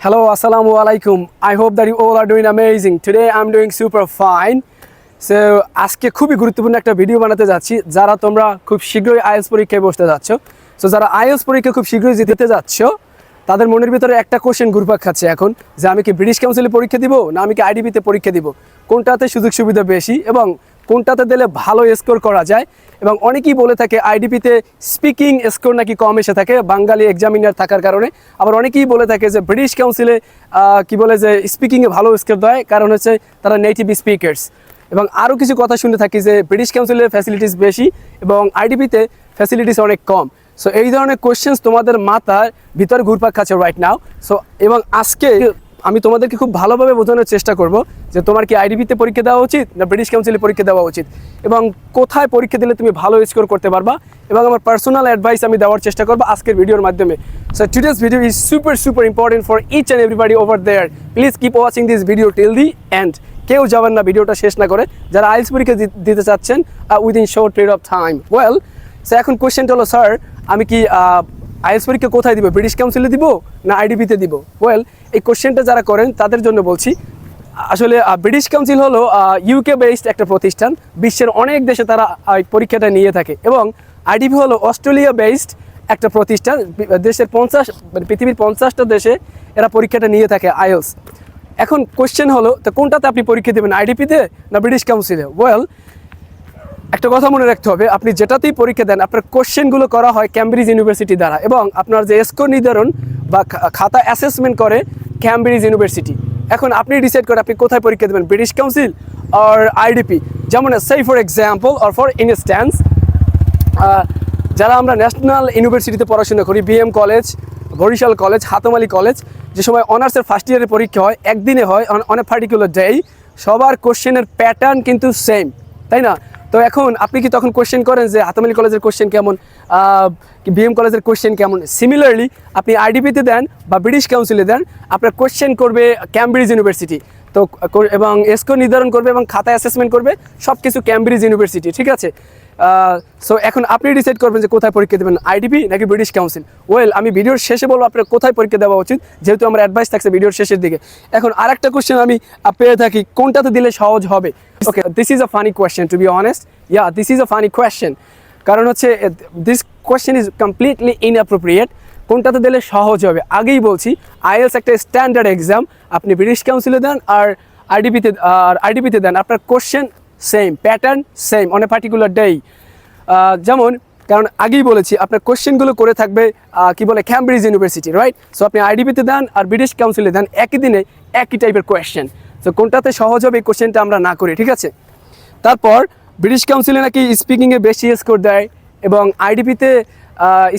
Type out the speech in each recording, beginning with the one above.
Hello, assalamu alaikum. I hope that you all are doing amazing. Today I'm doing super fine. So আজকে খুবই গুরুত্বপূর্ণ একটা video বানাতে যাচ্ছি যারা তোমরা খুব শীঘ্রই আইএলস পরীক্ষায় বসতে যাচ্ছ সো যারা আইএলস পরীক্ষা খুব শীঘ্রই দিতে যাচ্ছ তাদের মনের ভিতরে একটা কোশ্চেন ঘুরপাক খাচ্ছে এখন যে আমি কি ব্রিটিশ কাউন্সিলে পরীক্ষা দিব না আমি কি আইডিবিতে পরীক্ষা দিব কোনটাতে সুযোগ সুবিধা বেশি এবং কোনটাতে দিলে ভালো স্কোর করা যায়? এবং অনেকেই বলে থাকে আইডিপিতে স্পিকিং স্কোর নাকি কম এসে থাকে, বাঙালি এক্সামিনার থাকার কারণে। আবার অনেকেই বলে থাকে যে ব্রিটিশ কাউন্সিলে কি বলে যে স্পিকিংয়ে ভালো স্কোর দেয়, কারণ হচ্ছে তারা নেটিভ স্পিকার্স এবং আরও কিছু কথা শুনে থাকি যে ব্রিটিশ কাউন্সিলের ফ্যাসিলিটিস বেশি এবং আইডিপিতে ফ্যাসিলিটিস অনেক কম। সো এই ধরনের কোয়েশ্চেন্স তোমাদের মাথার ভিতরে ঘুরপাক খাচ্ছে রাইট নাও সো এবং আজকে আমি তোমাদেরকে খুব ভালোভাবে বোঝানোর চেষ্টা করব যে তোমার কি আইডিপিতে পরীক্ষা দেওয়া উচিত না ব্রিটিশ কাউন্সিলে পরীক্ষা দেওয়া উচিত। এবং কোথায় পরীক্ষা দিলে তুমি ভালো স্কোর করতে পারবা এবং আমার পার্সোনাল অ্যাডভাইস আমি দেওয়ার চেষ্টা করব আজকের ভিডিওর মাধ্যমে। So today's video is super super important for each and everybody over there please keep watching this video till the end কেউ যাবেন না, ভিডিওটা শেষ না করে। যারা আইএলস পরীক্ষা দিতে চাচ্ছেন within short period of time well so এখন কোয়েশ্চেনটা হলো স্যার আমি কি আইএলস পরীক্ষা কোথায় দিব? ব্রিটিশ কাউন্সিলে দিব না আইডিপিতে দিব? ওয়েল এই কোশ্চেনটা যারা করেন, তাদের জন্য বলছি, আসলে ব্রিটিশ কাউন্সিল হলো ইউকে বেসড একটা প্রতিষ্ঠান। বিশ্বের অনেক দেশে তারা পরীক্ষাটা নিয়ে থাকে। এবং আইডিপি হলো অস্ট্রেলিয়া বেসড একটা প্রতিষ্ঠান। দেশের পঞ্চাশ মানে পৃথিবীর পঞ্চাশটা দেশে এরা পরীক্ষাটা নিয়ে থাকে আইএলস। এখন কোশ্চেন হলো, তো কোনটাতে আপনি পরীক্ষা দেবেন আইডিপিতে না ব্রিটিশ কাউন্সিলে ওয়েল একটা কথা মনে রাখতে হবে, আপনি যেটাতেই পরীক্ষা দেন, আপনার কোশ্চেনগুলো করা হয় ক্যামব্রিজ ইউনিভার্সিটি দ্বারা এবং আপনার যে স্কোর নির্ধারণ বা খাতা অ্যাসেসমেন্ট করে ক্যামব্রিজ ইউনিভার্সিটি এখন আপনি ডিসাইড করেন আপনি কোথায় পরীক্ষা দেবেন ব্রিটিশ কাউন্সিল আর আইডিপি যেমন সেই ফর এক্সাম্পল আর ফর ইনস্ট্যান্স যারা আমরা ন্যাশনাল ইউনিভার্সিটিতে পড়াশোনা করি BM college Barishal college Hatem Ali college যে সময় অনার্সের ফার্স্ট ইয়ারের পরীক্ষা হয়, একদিনে হয় অন এ পার্টিকুলার ডেই সবার কোশ্চেনের প্যাটার্ন কিন্তু সেম তাই না? তো এখন আপনি কি তখন কোশ্চেন করেন যে হাতমালি কলেজের কোশ্চেন কেমন? বিএম কলেজের কোশ্চেন কেমন? সিমিলারলি আপনি আইডিপিতে দেন বা ব্রিটিশ কাউন্সিলে দেন, আপনার কোশ্চেন করবে ক্যামব্রিজ ইউনিভার্সিটি তো এবং এসকো নির্ধারণ করবে এবং খাতা অ্যাসেসমেন্ট করবে সব কিছু ক্যামব্রিজ ইউনিভার্সিটি ঠিক আছে? সো এখন আপনি ডিসাইড করবেন যে কোথায় পরীক্ষা দেবেন আইডিপি নাকি ব্রিটিশ কাউন্সিল ওয়েল আমি ভিডিওর শেষে বলব আপনার কোথায় পরীক্ষা দেওয়া উচিত, যেহেতু আমার অ্যাডভাইস থাকছে ভিডিওর শেষের দিকে। এখন আর একটা কোয়েশ্চেন আমি পেয়ে থাকি, কোনটাতে দিলে সহজ হবে? Okay this is a funny question to be honest ya this is a funny question কারণ হচ্ছে this question is completely inappropriate কোনটাতে দিলে সহজ হবে? আগেই বলছি আইএলস একটা স্ট্যান্ডার্ড এক্সাম আপনি ব্রিটিশ কাউন্সিলে দেন আর আইডিপিতে আর আইডিপিতে দেন। আপনার question same pattern same on a particular day যেমন, কারণ আগেই বলেছি, আপনার কোশ্চেনগুলো করে থাকবে কি বলে ক্যামব্রিজ ইউনিভার্সিটি রাইট সো আপনি আইডিপিতে দেন আর ব্রিটিশ কাউন্সিলে দেন, একই দিনে একই টাইপের কোয়েশ্চেন সো কোনটাতে সহজ হবে এই কোশ্চেনটা আমরা না করি, ঠিক আছে? তারপর ব্রিটিশ কাউন্সিলে নাকি স্পিকিংয়ে বেশি স্কোর দেয় এবং আইডিপিতে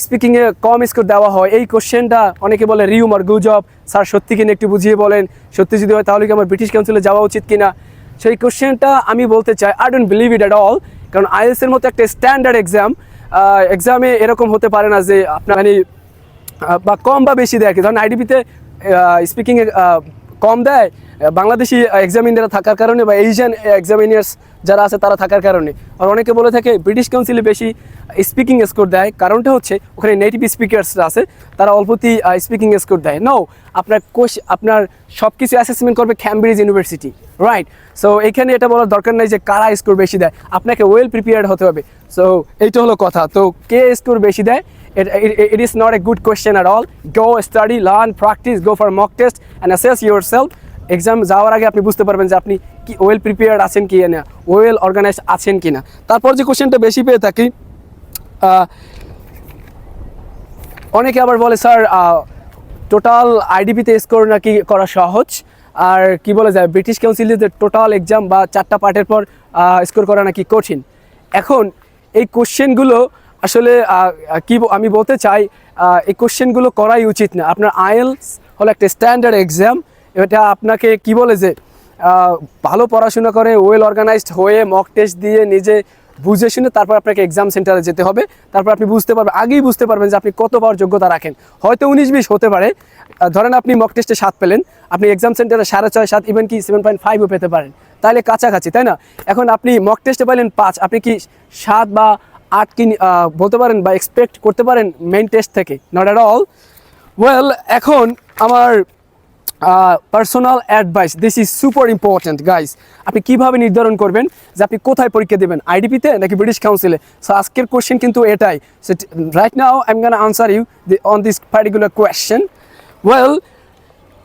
স্পিকিংয়ে কম স্কোর দেওয়া হয়। এই কোশ্চেনটা অনেকে বলে রিউম আর গুজব স্যার সত্যি কিনা একটু বুঝিয়ে বলেন? সত্যি যদি হয় তাহলে কি আমার ব্রিটিশ কাউন্সিলে যাওয়া উচিত কিনা? সেই কোশ্চেনটা আমি বলতে চাই I don't believe it at all কারণ আইএলস এর মতো একটা স্ট্যান্ডার্ড এক্সাম এক্সামে এরকম হতে পারে না যে আপনার মানে বা কম বা বেশি দেয় ধরেন আইডিপিতে স্পিকিংয়ে কম দেয় বাংলাদেশি এক্সামিনার থাকার কারণে বা এশিয়ান এক্সামিনার্স যারা আছে তারা থাকার কারণে। আর অনেকে বলে থাকে ব্রিটিশ কাউন্সিলে বেশি স্পিকিং স্কোর দেয়। কারণটা হচ্ছে, ওখানে নেটিভ স্পিকার্সরা আছে, তারা অল্পতেই স্পিকিং স্কোর দেয়। নো আপনার কোশ, আপনার সব কিছু অ্যাসেসমেন্ট করবে ক্যামব্রিজ ইউনিভার্সিটি রাইট সো এখানে এটা বলার দরকার নাই যে কারা স্কোর বেশি দেয়। আপনাকে ওয়েল প্রিপেয়ার্ড হতে হবে। সো এইটা হলো কথা। তো, কে স্কোর বেশি দেয়? It is not a good question at all go study, learn, practice, go for mock test and assess yourself exam যাওয়ার আগে আপনি বুঝতে পারবেন যে আপনি কি ওয়েল প্রিপেয়ার্ড আছেন কি না ওয়েল অর্গানাইজ আছেন কি না। তারপর যে কোশ্চেনটা বেশি পেয়ে থাকি অনেকে আবার বলে, স্যার টোটাল আইডিপিতে স্কোর নাকি করা সহজ? আর কি বলে যায় ব্রিটিশ কাউন্সিলে টোটাল এক্সাম বা চারটা পার্টের পর স্কোর করা নাকি কঠিন? এখন এই কোশ্চেনগুলো আসলে কি আমি বলতে চাই এই কোশ্চেনগুলো করাই উচিত না। আপনার আইএলস হলো একটা স্ট্যান্ডার্ড এক্সাম এটা আপনাকে কি বলে যে ভালো পড়াশোনা করে ওয়েল অর্গানাইজড হয়ে মক টেস্ট দিয়ে নিজে বুঝে শুনে তারপর আপনাকে এক্সাম সেন্টারে যেতে হবে। তারপর আপনি বুঝতে পারবেন, আগেই বুঝতে পারবেন যে আপনি কত পাওয়ার যোগ্যতা রাখেন। হয়তো উনিশ বিশ হতে পারে। ধরেন আপনি মক টেস্টে সাত পেলেন। আপনি এক্সাম সেন্টারে সাড়ে ছয়, সাত ইভেন কি সেভেন পয়েন্ট ফাইভও পেতে পারেন। তাহলে কাছাকাছি, তাই না? এখন আপনি মক টেস্টে পাইলেন পাঁচ, আপনি কি সাত বা আট কি বলতে পারেন বা এক্সপেক্ট করতে পারেন মেন টেস্ট থেকে? নট অ্যাট অল ওয়েল এখন আমার personal advice this is super important guys আপনি কীভাবে নির্ধারণ করবেন যে আপনি কোথায় পরীক্ষা দেবেন? আইডিপিতে নাকি ব্রিটিশ কাউন্সিলে সো আজকের কোশ্চেন কিন্তু এটাই. So right now I am gonna answer you on this particular question well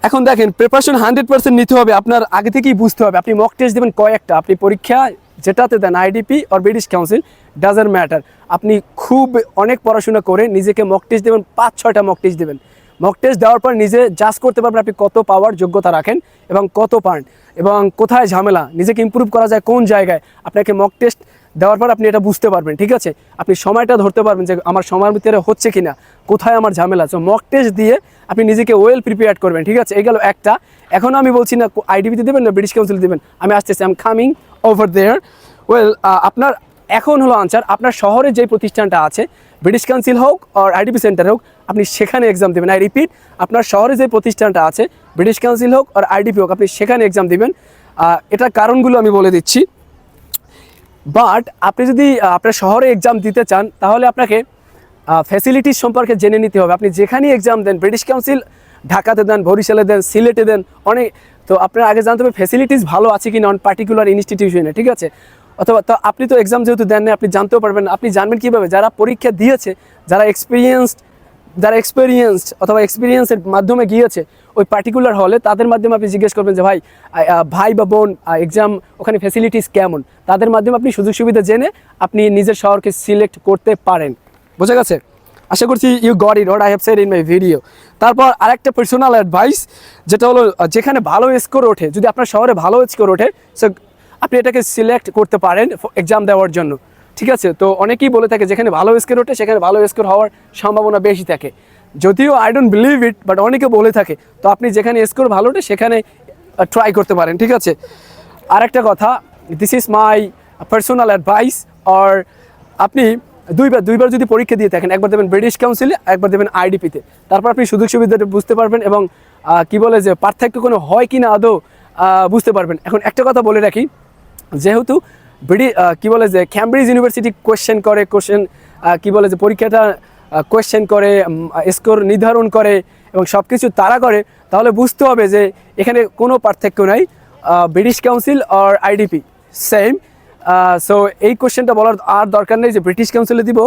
এখন দেখেন প্রিপারেশন হান্ড্রেড পার্সেন্ট নিতে হবে। আপনার আগে থেকেই বুঝতে হবে। আপনি মক টেস্ট দেবেন কয়েকটা। আপনি পরীক্ষা যেটাতে দেন আইডিপি আর ব্রিটিশ কাউন্সিল ডাজেন্ট ম্যাটার আপনি খুব অনেক পড়াশোনা করে নিজেকে মক টেস্ট দেবেন পাঁচ ছয়টা মক টেস্ট দেবেন। মক টেস্ট দেওয়ার পর নিজে জাজ করতে পারবেন আপনি কত পাওয়ার যোগ্যতা রাখেন এবং কত পান এবং কোথায় ঝামেলা, নিজেকে ইম্প্রুভ করা যায়, কোন জায়গায়, আপনাকে মক টেস্ট দেওয়ার পর আপনি এটা বুঝতে পারবেন, ঠিক আছে? আপনি সময়টা ধরতে পারবেন যে আমার সময়ের ভিতরে হচ্ছে কি না কোথায় আমার ঝামেলা। সো মক টেস্ট দিয়ে আপনি নিজেকে ওয়েল প্রিপেয়ার করবেন, ঠিক আছে? এই গেল একটা। এখন আমি বলছি না আইডিবিতে দেবেন না ব্রিটিশ কাউন্সিল দেবেন। আমি আসতেছি I am coming over there well আপনার এখন হলো আনসার আপনার শহরে যে প্রতিষ্ঠানটা আছে ব্রিটিশ কাউন্সিল হোক আর আইডিপি সেন্টার হোক, আপনি সেখানে এক্সাম দেবেন। আই রিপিট আপনার শহরে যে প্রতিষ্ঠানটা আছে ব্রিটিশ কাউন্সিল হোক আর আইডিপি হোক, আপনি সেখানে এক্সাম দিবেন। এটার কারণগুলো আমি বলে দিচ্ছি। বাট আপনি যদি আপনার শহরে এক্সাম দিতে চান, তাহলে আপনাকে ফ্যাসিলিটিস সম্পর্কে জেনে নিতে হবে। আপনি যেখানেই এক্সাম দেন ব্রিটিশ কাউন্সিল ঢাকাতে দেন, বরিশালে দেন, সিলেটে দেন, অনেক, তো আপনার আগে জানতে হবে ফ্যাসিলিটিস ভালো আছে কি নন পার্টিকুলার ইনস্টিটিউশনে ঠিক আছে? অথবা তো আপনি তো এক্সাম যেহেতু দেন না, আপনি জানতেও পারবেন আপনি জানবেন কীভাবে? যারা পরীক্ষা দিয়েছে যারা এক্সপিরিয়েন্সড যারা এক্সপিরিয়েন্সড অথবা এক্সপিরিয়েন্সের মাধ্যমে গিয়েছে ওই পার্টিকুলার হলে তাদের মাধ্যমে আপনি জিজ্ঞেস করবেন যে ভাই ভাই বা বোন এক্সাম ওখানে ফ্যাসিলিটিস কেমন? তাদের মাধ্যমে আপনি সুযোগ সুবিধা জেনে আপনি নিজের শহরকে সিলেক্ট করতে পারেন। বোঝা গেছে? আশা করছি you got it I have said in my video তারপর আরেকটা পার্সোনাল অ্যাডভাইস যেটা হলো যেখানে ভালো স্কোর ওঠে যদি আপনার শহরে ভালো স্কোর ওঠে সো আপনি এটাকে সিলেক্ট করতে পারেন এক্সাম দেওয়ার জন্য। ঠিক আছে? তো অনেকেই বলে থাকে যেখানে ভালো স্কোর ওঠে, সেখানে ভালো স্কোর হওয়ার সম্ভাবনা বেশি থাকে। যদিও I don't believe it but অনেকে বলে থাকে, তো আপনি যেখানে স্কোর ভালো ওঠে, সেখানে ট্রাই করতে পারেন। ঠিক আছে? আরেকটা কথা this is my personal advice আর আপনি দুইবার দুইবার যদি পরীক্ষা দিয়ে থাকেন, একবার দেবেন ব্রিটিশ কাউন্সিলে একবার দেবেন আইডিপিতে তারপর আপনি সুযোগ সুবিধাটা বুঝতে পারবেন এবং কি বলে যে পার্থক্য কোনো হয় কি না আদৌ বুঝতে পারবেন। এখন একটা কথা বলে রাখি যেহেতু ব্রিটি কী বলে যে ক্যামব্রিজ ইউনিভার্সিটি কোয়েশ্চেন করে কোশ্চেন কী বলে যে পরীক্ষাটা কোয়েশ্চেন করে স্কোর নির্ধারণ করে এবং সব কিছু তারা করে, তাহলে বুঝতে হবে যে এখানে কোনো পার্থক্য নাই ব্রিটিশ কাউন্সিল আর আইডিপি সেম সো এই কোয়েশ্চেনটা বলার আর দরকার নেই যে ব্রিটিশ কাউন্সিলে দিব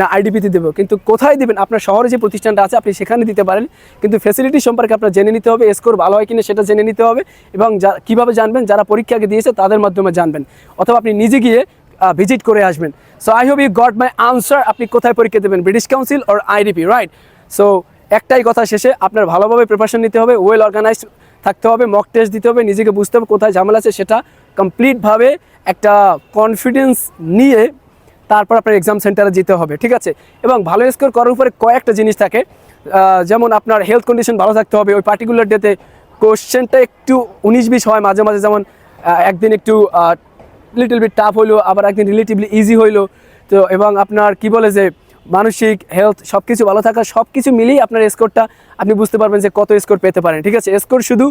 না আইডিপিতে দেবো। কিন্তু কোথায় দিবেন? আপনার শহরে যে প্রতিষ্ঠানটা আছে, আপনি সেখানে দিতে পারেন। কিন্তু ফেসিলিটি সম্পর্কে আপনার জেনে নিতে হবে স্কোর ভালো হয় কিনা সেটা জেনে নিতে হবে এবং যা, কীভাবে জানবেন, যারা পরীক্ষা আগে দিয়েছে তাদের মাধ্যমে জানবেন। অথবা আপনি নিজে গিয়ে ভিজিট করে আসবেন। So I hope you got my answer আপনি কোথায় পরীক্ষা দেবেন? British council or IDP right so একটাই কথা শেষে, আপনার ভালোভাবে প্রিপারেশন নিতে হবে ওয়েল অর্গানাইজ থাকতে হবে মক টেস্ট দিতে হবে, নিজেকে বুঝতে হবে কোথায় ঝামেলা আছে সেটা কমপ্লিটভাবে একটা কনফিডেন্স নিয়ে তারপর আপনার এক্সাম সেন্টারে যেতে হবে, ঠিক আছে? এবং ভালো স্কোর করার উপরে কয়েকটা জিনিস থাকে। যেমন আপনার হেলথ কন্ডিশন ভালো থাকতে হবে, ওই পার্টিকুলার ডেতে কোশ্চেনটা একটু উনিশ বিশ হয় মাঝে মাঝে, যেমন একদিন একটু লিটল বিট টাফ হইল, আবার একদিন রিলেটিভলি ইজি হইল। তো, এবং আপনার কি বলে যে, মানসিক হেলথ সব কিছু ভালো থাকা সব কিছু মিলিয়ে আপনার স্কোরটা আপনি বুঝতে পারবেন যে কত স্কোর পেতে পারেন, ঠিক আছে? স্কোর শুধু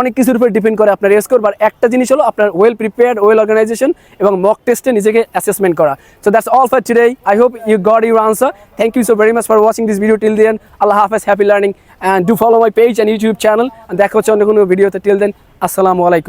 অনেক কিছুর উপর ডিপেন্ড করে আপনার স্কোর বা একটা জিনিস হলো আপনার ওয়েল প্রিপেয়ার্ড ওয়েল অর্গানাইজেশন এবং মক টেস্টে নিজেকে অ্যাসেসমেন্ট করা। So that's all for today I hope you got your answer thank you so very much for watching this video till then আল্লাহ হাফেজ happy learning and do follow my page and YouTube channel দেখা হচ্ছে অন্য কোনো ভিডিওতে till then আসসালামু আলাইকুম